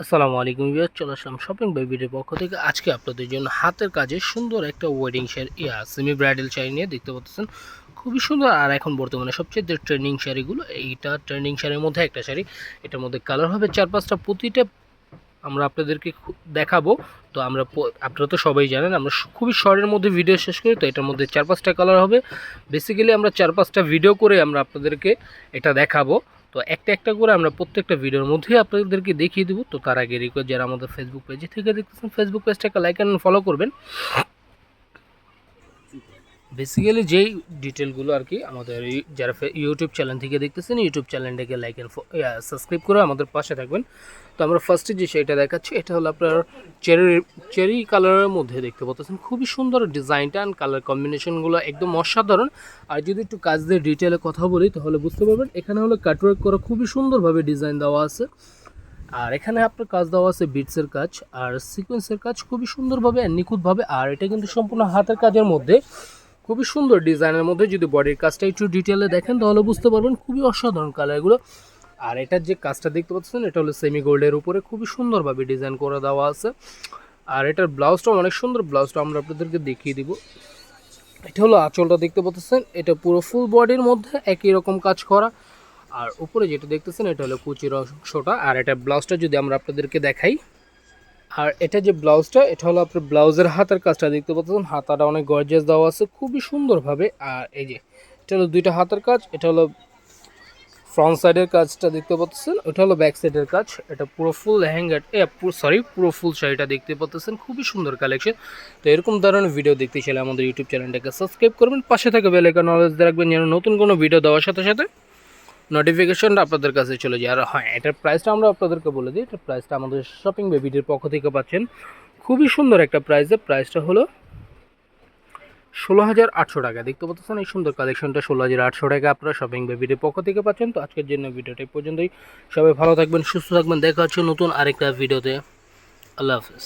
আসসালামু আলাইকুম ভিউয়ার চলে আসলাম শপিং বেবির পক্ষ থেকে। আজকে আপনাদের জন্য হাতের কাজে সুন্দর একটা wedding sari, yeah semi bridal sari নিয়ে দেখতে পাচ্ছেন। খুবই সুন্দর, আর এখন বর্তমানে সবচেয়ে যে ট্রেন্ডিং শাড়িগুলো, এইটা ট্রেন্ডিং শাড়ির মধ্যে একটা শাড়ি। এটার মধ্যে কালার হবে চার পাঁচটা, প্রতিটা আমরা আপনাদেরকে দেখাবো। তো আমরা আপনারা তো সবাই জানেন, আমরা খুবই শর্টের মধ্যে ভিডিও শেষ করি, তো এটার মধ্যে চার পাঁচটা কালার হবে। বেসিক্যালি আমরা চার পাঁচটা ভিডিও করে আমরা আপনাদেরকে এটা দেখাবো। তো একটা একটা করে আমরা প্রত্যেকটা ভিডিওর মধ্যেই আপনাদেরকে দেখিয়ে দেবো। তো তার আগে রিকোয়েস্ট যারা আমাদের ফেসবুক পেজে থেকে দেখতেছেন ফেসবুক পেজটাকে লাইক অ্যান্ড ফলো করবেন। বেসিক্যালি যেই ডিটেলগুলো আর কি আমাদের যারা ইউটিউব চ্যানেল থেকে দেখতেছেন ইউটিউব চ্যানেলটাকে লাইক অ্যান্ড সাবস্ক্রাইব করে আমাদের পাশে থাকবেন। তো আমরা ফার্স্টে যে শাড়িটা দেখাচ্ছি, এটা হলো আপনার চেরি চেরি কালারের মধ্যে দেখতে পাচ্ছেন। খুবই সুন্দর ডিজাইনটা অ্যান্ড কালার কম্বিনেশনগুলো একদম অসাধারণ। আর যদি একটু কাজ দিয়ে ডিটেলে কথা বলি, তাহলে বুঝতে পারবেন, এখানে হলো কাটওয়ার্ক করা খুবই সুন্দরভাবে ডিজাইন দেওয়া আছে। আর এখানে আপনার কাজ দেওয়া আছে বিটসের কাজ, আর সিকোয়েন্সের কাজ খুবই সুন্দরভাবে নিখুঁতভাবে। আর এটা কিন্তু সম্পূর্ণ হাতের কাজের মধ্যে। খুবই সুন্দর ডিজাইনের মধ্যে যদি বডির কাজটা একটু ডিটেলে দেখেন, তাহলে বুঝতে পারবেন খুবই অসাধারণ কালারগুলো আর এটার যে কাজটা দেখতে পাচ্ছেন, এটা হলো সেমি গোল্ডের উপরে খুবই সুন্দরভাবে ডিজাইন করে দেওয়া আছে। আর এটার ব্লাউজটা অনেক সুন্দর ব্লাউজটা আমরা আপনাদেরকে দেখিয়ে দিব। এটা হলো আঁচলটা দেখতে পাচ্ছেন, এটা পুরো ফুল বডির মধ্যে একই রকম কাজ করা। আর উপরে যেটা দেখতেছেন, এটা হলো কুচির অংশটা। আর এটা ব্লাউজটা যদি আমরা আপনাদেরকে দেখাই আর এটা যে ব্লাউজটা, এটা হলো আপনার ব্লাউজের হাতের কাজটা দেখতে পাচ্ছেন। হাতাটা অনেক গর্জিয়াস দেওয়া আছে, খুবই সুন্দরভাবে। আর এই যে, এটা হলো দুইটা হাতের কাজ, এটা হলো ফ্রন্ট সাইডের কাজটা দেখতে পাচ্ছেন, ওটা হলো ব্যাক সাইডের কাজ। এটা পুরো ফুল এ সরি পুরো ফুল শাড়িটা দেখতে পাচ্ছেন, খুবই সুন্দর কালেকশন তো এরকম ধরনের ভিডিও দেখতে চাইলে আমাদের ইউটিউব চ্যানেলটাকে সাবস্ক্রাইব করবেন, পাশে থেকে বেল আইকন নলেজ রাখবেন, যেন নতুন কোনো ভিডিও দেওয়ার সাথে সাথে নোটিফিকেশনটা আপনাদের কাছে চলে যায়। আর হ্যাঁ এটার প্রাইসটা আমরা আপনাদেরকে বলে দিই। এটার প্রাইসটা আমাদের শপিং বেবিটির পক্ষ থেকে পাচ্ছেন। খুবই সুন্দর একটা প্রাইসে প্রাইসটা হলো ষোলো হাজার আটশো টাকা। দেখতে পাচ্ছেন এই সুন্দর কালেকশনটা ষোলো হাজার আটশো টাকা আপনারা শপিং বেবিটির পক্ষ থেকে পাচ্ছেন। তো আজকের জন্য ভিডিওটা পর্যন্তই। সবাই ভালো থাকবেন, সুস্থ থাকবেন। দেখা হচ্ছে নতুন আরেকটা ভিডিওতে। আল্লাহ হাফিজ।